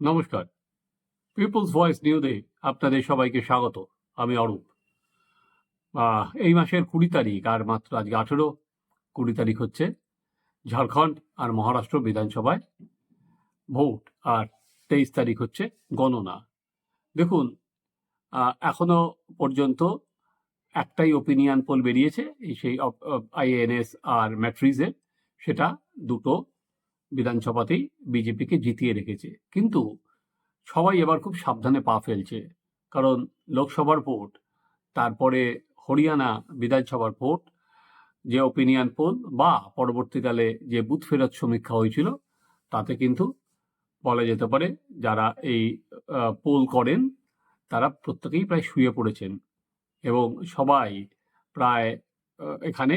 নমস্কার। People's voice নিউজে আপনাদের সবাইকে স্বাগত। আমি অরূপ। এই মাসের কুড়ি তারিখ, আর মাত্র আজকে আঠেরো, কুড়ি তারিখ হচ্ছে ঝাড়খণ্ড আর মহারাষ্ট্র বিধানসভায় ভোট, আর তেইশ তারিখ হচ্ছে গণনা। দেখুন এখনও পর্যন্ত একটাই ওপিনিয়ন পোল বেরিয়েছে সেই আইএনএস আর ম্যাট্রিজের সেটা দুটো বিধানসভাতেই বিজেপিকে জিতিয়ে রেখেছে। কিন্তু সবাই এবার খুব সাবধানে পা ফেলছে। কারণ লোকসভার ভোট, তারপরে হরিয়ানা বিধানসভার ভোট, যে ওপিনিয়ন পোল বা পরবর্তীকালে যে বুথ ফেরত সমীক্ষা হয়েছিল, তাতে কিন্তু বলা যেতে পারে যারা এই পোল করেন, তারা প্রত্যেকেই প্রায় শুয়ে পড়েছেন। এবং সবাই প্রায় এখানে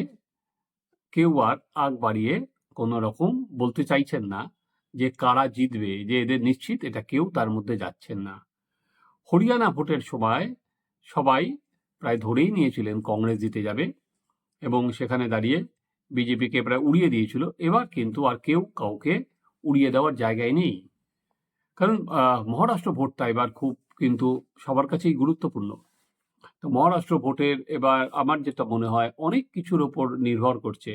কেউ আর আগ বাড়িয়ে কোনো রকম বলতে চাইছেন না যে কারা জিতবে, যে এদের নিশ্চিত, এটা কেউ তার মধ্যে যাচ্ছেন না। হরিয়ানা ভোটের সময় সবাই প্রায় ধরেই নিয়েছিলেন কংগ্রেস জিতে যাবে এবং সেখানে দাঁড়িয়ে বিজেপিকে প্রায় উড়িয়ে দিয়েছিল। এবার কিন্তু আর কেউ কাউকে উড়িয়ে দেওয়ার জায়গায় নেই। কারণ মহারাষ্ট্র ভোটটা এবার খুব কিন্তু সবার কাছেই গুরুত্বপূর্ণ। তো মহারাষ্ট্র ভোটের এবার আমার যেটা মনে হয়, অনেক কিছুর ওপর নির্ভর করছে।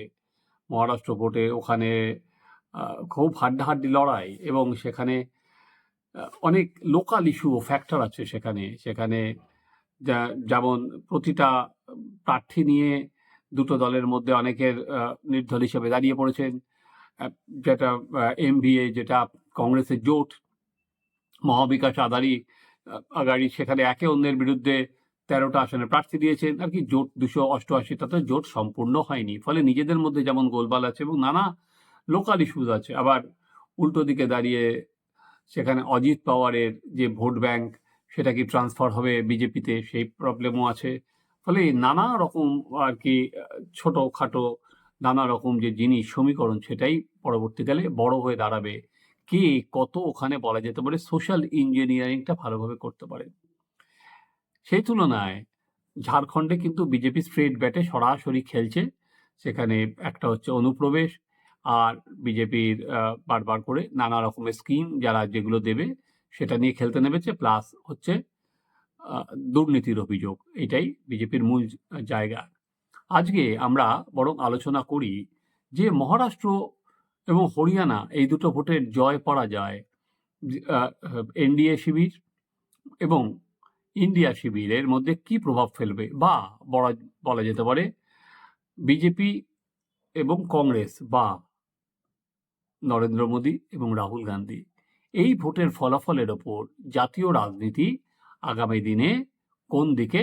মহারাষ্ট্র ভোটে ওখানে খুব হাড্ডাহাড্ডি লড়াই এবং সেখানে অনেক লোকাল ইস্যু ও ফ্যাক্টর আছে সেখানে। সেখানে যেমন প্রতিটা প্রার্থী নিয়ে দুটো দলের মধ্যে অনেকের নির্দল হিসেবে দাঁড়িয়ে পড়েছেন। যেটা এমভিএ যেটা কংগ্রেসের জোট, মহাবিকাশ আদারি আগাড়ি, সেখানে একে অন্যের বিরুদ্ধে তেরোটা আসনে প্রার্থী দিয়েছেন। আর কি জোট দুশো অষ্টআশিটাতে জোট সম্পূর্ণ হয়নি। ফলে নিজেদের মধ্যে যেমন গোলবাল আছে এবং নানা লোকাল ইস্যুজ আছে। আবার উল্টো দিকে দাঁড়িয়ে সেখানে অজিত পাওয়ারের যে ভোট ব্যাংক, সেটা কি ট্রান্সফার হবে বিজেপিতে? সেই প্রবলেমও আছে। ফলে নানা রকম আর কি ছোটো খাটো নানা রকম যে জিনিস, সমীকরণ, সেটাই পরবর্তীকালে বড় হয়ে দাঁড়াবে। কে কত ওখানে বলা যেতে পারে সোশ্যাল ইঞ্জিনিয়ারিংটা ভালোভাবে করতে পারে। সেই তুলনায় ঝাড়খণ্ডে কিন্তু বিজেপি স্ট্রেট ব্যাটে সরাসরি খেলছে। সেখানে একটা হচ্ছে অনুপ্রবেশ আর বিজেপির বারবার করে নানা রকমের স্কিম যারা যেগুলো দেবে সেটা নিয়ে খেলতে নেমেছে, প্লাস হচ্ছে দুর্নীতির অভিযোগ। এটাই বিজেপির মূল জায়গা। আজকে আমরা বরং আলোচনা করি যে মহারাষ্ট্র এবং হরিয়ানা এই দুটো ভোটের জয় পরাজয় এনডিএ শিবির এবং ইন্ডিয়া শিবিরের মধ্যে কি প্রভাব ফেলবে বা বলা বলা যেতে পারে বিজেপি এবং কংগ্রেস বা নরেন্দ্র মোদী এবং রাহুল গান্ধী। এই ভোটের ফলাফলের ওপর জাতীয় রাজনীতি আগামী দিনে কোন দিকে,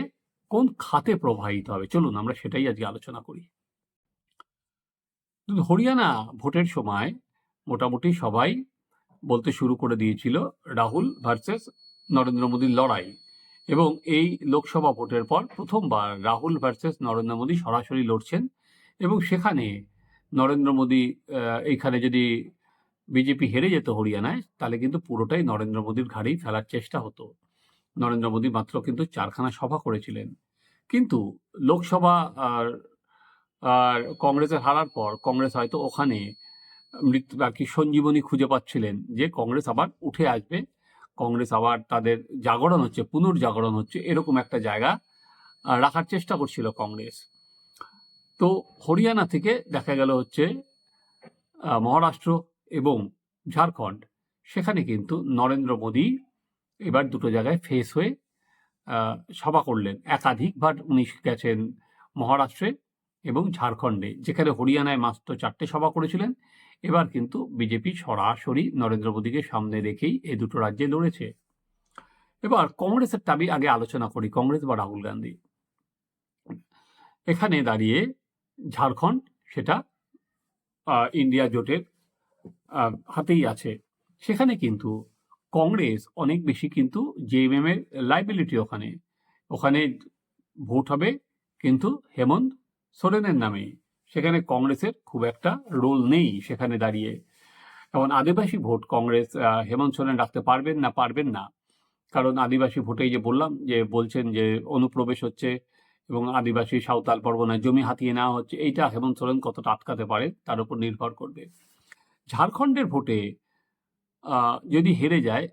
কোন খাতে প্রবাহিত হবে? চলুন আমরা সেটাই আজকে আলোচনা করি। হরিয়ানা ভোটের সময় মোটামুটি সবাই বলতে শুরু করে দিয়েছিল রাহুল ভার্সেস নরেন্দ্র মোদীর লড়াই। এবং এই লোকসভা ভোটের পর প্রথমবার রাহুল ভার্সেস নরেন্দ্র মোদী সরাসরি লড়ছেন এবং সেখানে নরেন্দ্র মোদী এইখানে যদি বিজেপি হেরে যেত হরিয়ানায়, তাহলে কিন্তু পুরোটাই নরেন্দ্র মোদীর ঘাড়েই ফেলার চেষ্টা হতো। নরেন্দ্র মোদী মাত্র কিন্তু চারখানা সভা করেছিলেন। কিন্তু লোকসভা আর আর কংগ্রেসের হারার পর কংগ্রেস হয়তো ওখানে মৃত্যু আর কি সঞ্জীবনী খুঁজে পাচ্ছিলেন যে কংগ্রেস আবার উঠে আসবে। কংগ্রেস আবার তাদের জাগরণ হচ্ছে, পুনর্জাগরণ হচ্ছে, এরকম একটা জায়গা রাখার চেষ্টা করছিল কংগ্রেস। তো হরিয়ানা থেকে দেখা গেল হচ্ছে মহারাষ্ট্র এবং ঝাড়খণ্ড, সেখানে কিন্তু নরেন্দ্র মোদী এবার দুটো জায়গায় ফেস হয়ে সভা করলেন। একাধিকবার উনি গেছেন মহারাষ্ট্রে এবং ঝাড়খণ্ডে, যেখানে হরিয়ানায় মাত্র চারটে সভা করেছিলেন। এবার কিন্তু বিজেপি সরাসরি নরেন্দ্র মোদীকে সামনে রেখেই এই দুটো রাজ্যে লড়েছে। এবার কংগ্রেসের দাবি আগে আলোচনা করি, কংগ্রেস বা রাহুল গান্ধী। এখানে দাঁড়িয়ে ঝাড়খণ্ড সেটা ইন্ডিয়া জোটের হাতেই আছে। সেখানে কিন্তু কংগ্রেস অনেক বেশি কিন্তু জেএমএম এর লাইবিলিটি ওখানে। ওখানে ভোট হবে কিন্তু হেমন্ত সোরেনের নামে সেখানে কংগ্রেসের খুব একটা রোল নেই সেখানে দাঁড়িয়ে। এখন আদিবাসী ভোট কংগ্রেস হেমন্ত সোরেন রাখতে পারবেন না পারবেন না। কারণ আদিবাসী ভোটেই যে বললাম, যে বলছেন যে অনুপ্রবেশ হচ্ছে এবং আদিবাসী সাঁওতাল পরগনায় জমি হাতিয়ে নেওয়া হচ্ছে, এইটা হেমন্ত সোরেন কতটা আটকাতে পারে তার উপর নির্ভর করবে। ঝাড়খণ্ডের ভোটে যদি হেরে যায়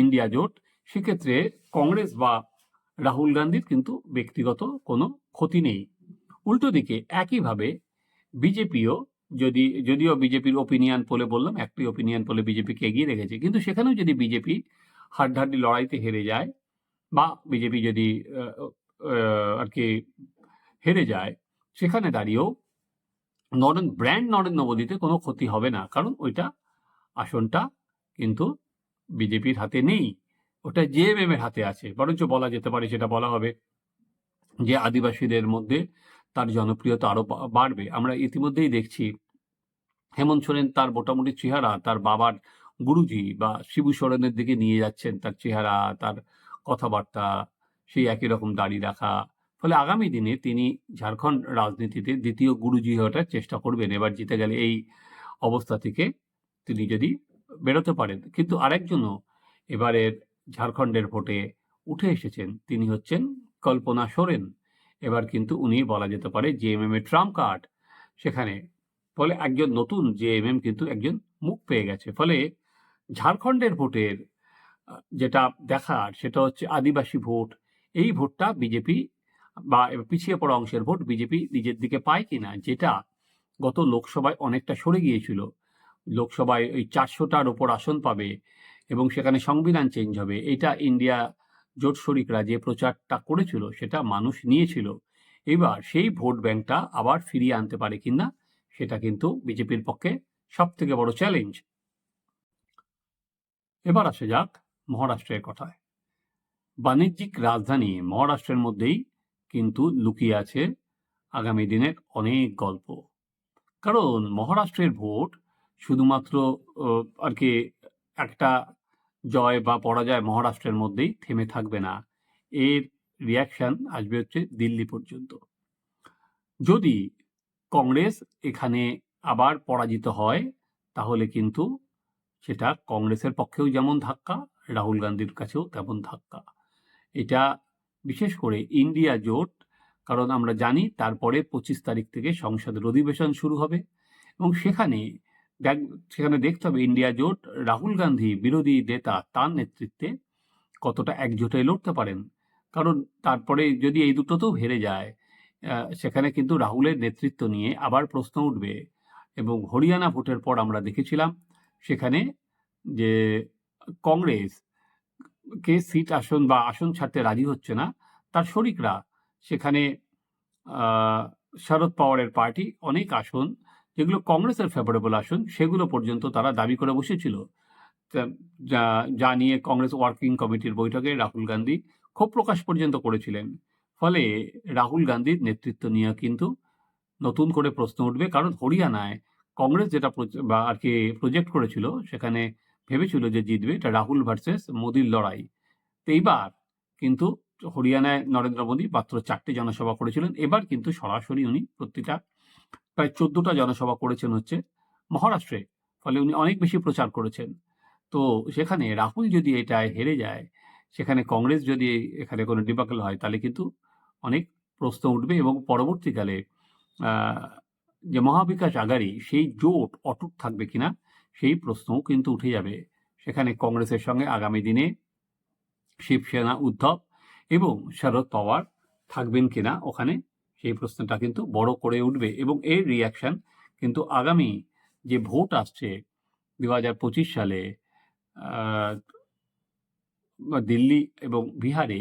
ইন্ডিয়া জোট, সেক্ষেত্রে কংগ্রেস বা রাহুল গান্ধীর কিন্তু ব্যক্তিগত কোনো ক্ষতি নেই। উল্টো দিকে একইভাবে বিজেপিও যদি, যদিও বিজেপির ওপিনিয়ন পোলে বললাম, একটি ওপিনিয়ন পোলে বিজেপিকে এগিয়ে রেখেছে। কিন্তু সেখানেও যদি বিজেপি হাড্ডাহাড্ডি লড়াইতে হেরে যায় বা বিজেপি যদি আর কি হেরে যায়, সেখানে দাঁড়িয়েও নরেন, ব্র্যান্ড নরেন্দ্র মোদীতে কোনো ক্ষতি হবে না। কারণ ওইটা আসনটা কিন্তু বিজেপির হাতে নেই। ওটা জেএমএম এর হাতে আছে। বরঞ্চ বলা যেতে পারে সেটা বলা হবে যে আদিবাসীদের মধ্যে তার জনপ্রিয়তা আরও বাড়বে। আমরা ইতিমধ্যেই দেখছি, হেমন্ত সোরেন তার মোটামুটি চেহারা তার বাবার গুরুজি বা শিবু সোরেনের দিকে নিয়ে যাচ্ছেন। তার চেহারা, তার কথাবার্তা, সেই একই রকম দাড়ি রাখা। ফলে আগামী দিনে তিনি ঝাড়খণ্ড রাজনীতিতে দ্বিতীয় গুরুজি ওঠার চেষ্টা করবেন। এবার জিতে গেলে এই অবস্থা থেকে তিনি যদি বেরোতে পারেন। কিন্তু আরেকজনও এবারের ঝাড়খণ্ডের ভোটে উঠে এসেছেন। তিনি হচ্ছেন কল্পনা সোরেন। এবার কিন্তু উনি বলা যেতে পারে জেএমএম এর ট্রাম্প কার্ড। সেখানে ফলে একজন নতুন যে এম এম কিন্তু একজন মুখ পেয়ে গেছে। ফলে ঝাড়খণ্ডের ভোটের যেটা দেখার সেটা হচ্ছে আদিবাসী ভোট। এই ভোটটা বিজেপি বা পিছিয়ে পড়া অংশের ভোট বিজেপি নিজের দিকে পায় কিনা, যেটা গত লোকসভায় অনেকটা সরে গিয়েছিল। লোকসভায় ওই চারশোটার ওপর আসন পাবে এবং সেখানে সংবিধান চেঞ্জ হবে। এটা ইন্ডিয়া জোট শরিকরা যে প্রচারটা করেছিল, সেটা মানুষ নিয়েছিল। এবার সেই ভোট ব্যাংকটা আবার ফিরিয়ে আনতে পারে কিনা সেটা কিন্তু বিজেপির পক্ষে সব থেকে বড় চ্যালেঞ্জ এবার আসা যাক মহারাষ্ট্রের কথায়। বাণিজ্যিক রাজধানী মহারাষ্ট্রের মধ্যেই কিন্তু লুকিয়ে আছে আগামী দিনের অনেক গল্প। কারণ মহারাষ্ট্রের ভোট শুধুমাত্র আর কি একটা জয় বা পরাজয় মহারাষ্ট্রের মধ্যেই থেমে থাকবে না। এর রিয়াকশন আসবে হচ্ছে দিল্লি পর্যন্ত। যদি কংগ্রেস এখানে আবার পরাজিত হয়, তাহলে কিন্তু সেটা কংগ্রেসের পক্ষেও যেমন ধাক্কা, রাহুল গান্ধীর কাছেও তেমন ধাক্কা। এটা বিশেষ করে ইন্ডিয়া জোট, কারণ আমরা জানি তারপরে পঁচিশ তারিখ থেকে সংসদের অধিবেশন শুরু হবে এবং সেখানে সেখানে দেখতে হবে ইন্ডিয়া জোট রাহুল গান্ধী বিরোধী নেতা, তার নেতৃত্বে কতটা একজোটে লড়তে পারেন। কারণ তারপরে যদি এই দুটোতেও হেরে যায় সেখানে কিন্তু রাহুলের নেতৃত্ব নিয়ে আবার প্রশ্ন উঠবে। এবং হরিয়ানা ভোটের পর আমরা দেখেছিলাম, সেখানে যে কংগ্রেস কে সিট আসন বা আসন ছাড়তে রাজি হচ্ছে না, তার শরিকরা সেখানে শরদ পাওয়ারের পার্টি অনেক আসন যেগুলো কংগ্রেসের ফেভারেবল আসন, সেগুলো পর্যন্ত তারা দাবি করে বসেছিল। যা যা নিয়ে কংগ্রেস ওয়ার্কিং কমিটির বৈঠকে রাহুল গান্ধী ক্ষোভ প্রকাশ পর্যন্ত করেছিলেন। ফলে রাহুল গান্ধীর নেতৃত্ব নিয়ে কিন্তু নতুন করে প্রশ্ন উঠবে। কারণ হরিয়ানায় কংগ্রেস যেটা বা আর কি প্রজেক্ট করেছিল, সেখানে ভেবেছিল যে জিতবে, এটা রাহুল ভার্সেস মোদির লড়াই। এইবার কিন্তু হরিয়ানায় নরেন্দ্র মোদী মাত্র চারটি জনসভা করেছিলেন। এবার কিন্তু সরাসরি উনি প্রতিটা প্রায় চোদ্দটা জনসভা করেছেন হচ্ছে মহারাষ্ট্রে, ফলে উনি অনেক বেশি প্রচার করেছেন। তো সেখানে রাহুল যদি এটায় হেরে যায়, সেখানে কংগ্রেস যদি এখানে কোনো ডিবাকল হয়, তাহলে কিন্তু অনেক প্রশ্ন উঠবে এবং পরবর্তীকালে যে মহাবিকাশ আগারী সেই জোট অটুট থাকবে কিনা, সেই প্রশ্নও কিন্তু উঠে যাবে। সেখানে কংগ্রেসের সঙ্গে আগামী দিনে শিবসেনা, উদ্ধব এবং শরদ পাওয়ার থাকবেন কিনা ওখানে সেই প্রশ্নটা কিন্তু বড় করে উঠবে এবং এর রিয়াকশন কিন্তু আগামী যে ভোট আসছে দু হাজার পঁচিশ সালে দিল্লি এবং বিহারে,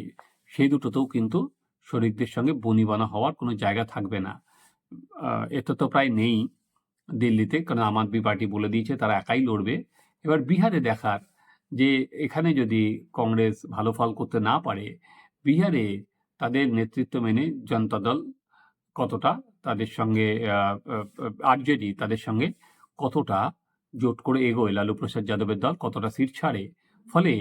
সেই দুটোতেও কিন্তু শরিকদের সঙ্গে বনিবনা হওয়ার কোনো জায়গা থাকবে না। এতে তো প্রায় নেই দিল্লিতে, কারণ আম আদমি পার্টি বলে দিয়েছে, তারা একাই লড়বে। এবার বিহারে দেখার যে এখানে যদি কংগ্রেস ভালো ফল করতে না পারে, বিহারে তাদের নেতৃত্ব মেনে জনতা দল কতটা তাদের সঙ্গে আরজেডি তাদের সঙ্গে কতটা জোট করে এগোয় লালু প্রসাদ যাদবের দল, কতটা সিট ছাড়ে? ফলে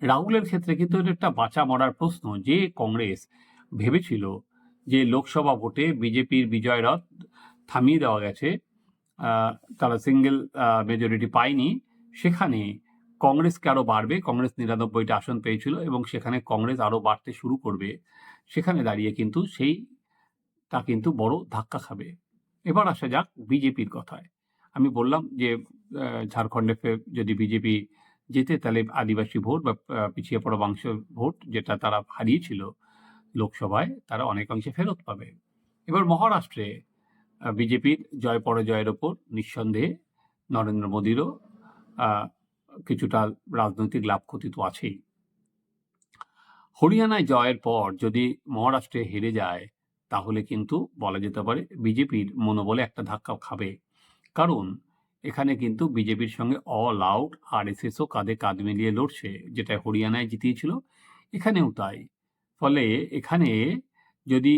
রাহুলের ক্ষেত্রে কিন্তু এটা একটা বাঁচা মরার প্রশ্ন। যে কংগ্রেস ভেবেছিল যে লোকসভা ভোটে বিজেপির বিজয় রথ থামিয়ে দেওয়া গেছে তারা সিঙ্গেল মেজরিটি পায়নি, সেখানে কংগ্রেসকে আরও বাড়বে, কংগ্রেস নিরানব্বইটা আসন পেয়েছিল এবং সেখানে কংগ্রেস আরও বাড়তে শুরু করবে। সেখানে দাঁড়িয়ে কিন্তু সেই তা কিন্তু বড় ধাক্কা খাবে। এবার আসা যাক বিজেপির কথায়। আমি বললাম যে ঝাড়খণ্ডে যদি বিজেপি যেতে তাহলে আদিবাসী ভোট বা পিছিয়ে পড়া বংশ ভোট যেটা তারা হারিয়েছিল লোকসভায়, তারা অনেকাংশে ফেরত পাবে। এবার মহারাষ্ট্রে বিজেপির জয় পরাজয়ের ওপর নিঃসন্দেহে নরেন্দ্র মোদীরও কিছুটা রাজনৈতিক লাভ ক্ষতি তো আছেই। হরিয়ানায় জয়ের পর যদি মহারাষ্ট্রে হেরে যায় তাহলে কিন্তু বলা যেতে পারে বিজেপির মনোবলে একটা ধাক্কা খাবে। কারণ এখানে কিন্তু বিজেপির সঙ্গে অল আউট আর এসএসও কাঁধে কাঁধ মিলিয়ে লড়ছে, যেটা হরিয়ানায় জিতিয়েছিল। এখানেও তাই। ফলে এখানে যদি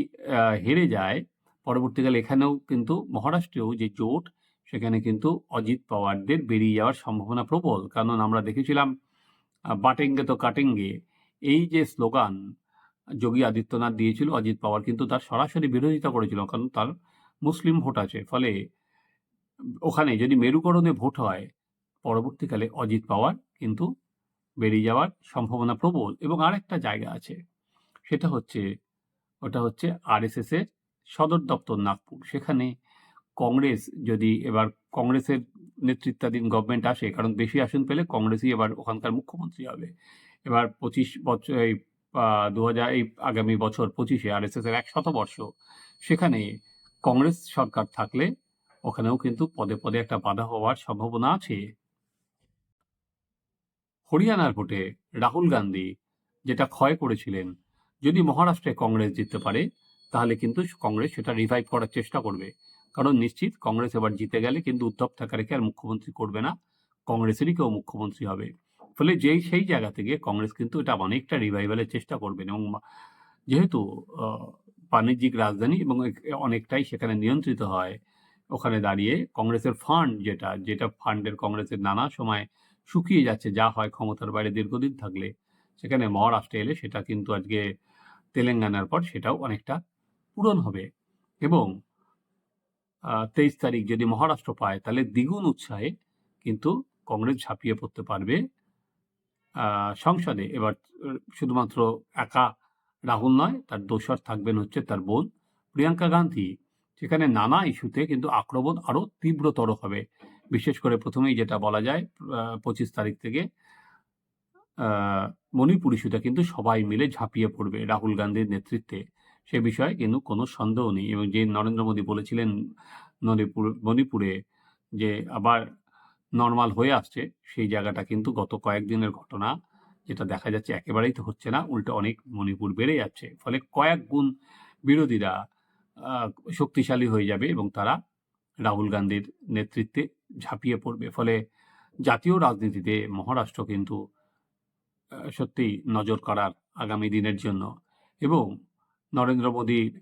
হেরে যায়, পরবর্তীকালে এখানেও কিন্তু মহারাষ্ট্রেও যে জোট সেখানে কিন্তু অজিত পাওয়ারদের বেরিয়ে যাওয়ার সম্ভাবনা প্রবল। কারণ আমরা দেখেছিলাম বাটেঙ্গে তো কাটেঙ্গে। এই যে স্লোগান যোগী আদিত্যনাথ দিয়েছিল, অজিত পাওয়ার, কিন্তু তার সরাসরি বিরোধিতা করেছিল কারণ তার মুসলিম ভোট আছে। ফলে ওখানে যদি মেরুকরণে ভোট হয়, পরবর্তীকালে অজিত পাওয়ার কিন্তু বেরিয়ে যাওয়ার সম্ভাবনা প্রবল। এবং আরেকটা জায়গা আছে, সেটা হচ্ছে, ওটা হচ্ছে আরএসএস এর সদর দপ্তর নাগপুর। সেখানে কংগ্রেস যদি এবার কংগ্রেসের নেতৃত্বাধীন গভর্নমেন্ট আসে, কারণ বেশি আসন পেলে কংগ্রেসই এবার ওখানকার মুখ্যমন্ত্রী হবে। এবার পঁচিশ বছর, এই দু হাজার এই আগামী বছর পঁচিশে আর এস এস এর এক শতবর্ষ সেখানে কংগ্রেস সরকার থাকলে ওখানেও কিন্তু পদে পদে একটা বাধা হওয়ার সম্ভাবনা আছে। হরিয়ানার ভোটে রাহুল গান্ধী যেটা ক্ষয় করেছিলেন, যদি মহারাষ্ট্রে কংগ্রেস জিততে পারে, তাহলে কিন্তু কংগ্রেস সেটা রিভাইভ করার চেষ্টা করবে। কারণ নিশ্চিত কংগ্রেস এবার জিতে গেলে কিন্তু উদ্ধব ঠাকারেকে আর মুখ্যমন্ত্রী করবে না, কংগ্রেসেরই কেউ মুখ্যমন্ত্রী হবে। ফলে যেই, সেই জায়গা থেকে কংগ্রেস কিন্তু এটা অনেকটা রিভাইভালের চেষ্টা করবেন এবং যেহেতু বাণিজ্যিক রাজধানী এবং অনেকটাই সেখানে নিয়ন্ত্রিত হয়, ওখানে দাঁড়িয়ে কংগ্রেসের ফান্ড যেটা যেটা ফান্ডের কংগ্রেসের নানা সময় শুকিয়ে যাচ্ছে, যা হয় ক্ষমতার বাইরে দীর্ঘদিন থাকলে, সেখানে মহারাষ্ট্রে এলে সেটা কিন্তু আজকে তেলেঙ্গানার পর সেটাও অনেকটা পূরণ হবে এবং তেইশ তারিখ যদি মহারাষ্ট্র পায়, তাহলে দ্বিগুণ উৎসাহে কিন্তু কংগ্রেস ঝাঁপিয়ে পড়তে পারবে সংসদে। এবার শুধুমাত্র একা রাহুল নয়, তার দোসর থাকবেন হচ্ছে তার বোন প্রিয়াঙ্কা গান্ধী। সেখানে নানা ইস্যুতে কিন্তু আক্রমণ আরও তীব্রতর হবে। বিশেষ করে প্রথমেই যেটা বলা যায় পঁচিশ তারিখ থেকে মণিপুর ইস্যুটা কিন্তু সবাই মিলে ঝাঁপিয়ে পড়বে রাহুল গান্ধীর নেতৃত্বে। সে বিষয়ে কিন্তু কোনো সন্দেহ নেই। এবং যে নরেন্দ্র মোদী বলেছিলেন মণিপুর, মণিপুরে যে আবার নর্মাল হয়ে আসছে সেই জায়গাটা কিন্তু গত কয়েকদিনের ঘটনা যেটা দেখা যাচ্ছে একেবারেই তো হচ্ছে না উল্টো অনেক মণিপুর বেড়ে যাচ্ছে। ফলে কয়েক গুণ বিরোধীরা শক্তিশালী হয়ে যাবে এবং তারা রাহুল গান্ধীর নেতৃত্বে ঝাঁপিয়ে পড়বে। ফলে জাতীয় রাজনীতিতে মহারাষ্ট্র কিন্তু আহ, সত্যিই নজর করার আগামী দিনের জন্য। এবং নরেন্দ্র মোদীর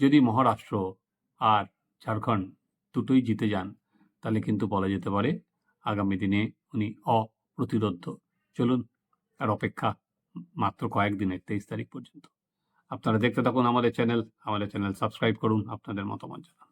যদি মহারাষ্ট্র আর ঝাড়খণ্ড দুটোই জিতে যান তাহলে কিন্তু বলা যেতে পারে আগামী দিনে উনি অপ্রতিরোধ্য। চলুন, তার অপেক্ষা মাত্র কয়েকদিনের, তেইশ তারিখ পর্যন্ত। আপনারা দেখতে থাকুন আমাদের চ্যানেল। আমাদের চ্যানেল সাবস্ক্রাইব করুন, আপনাদের মতামত জানান।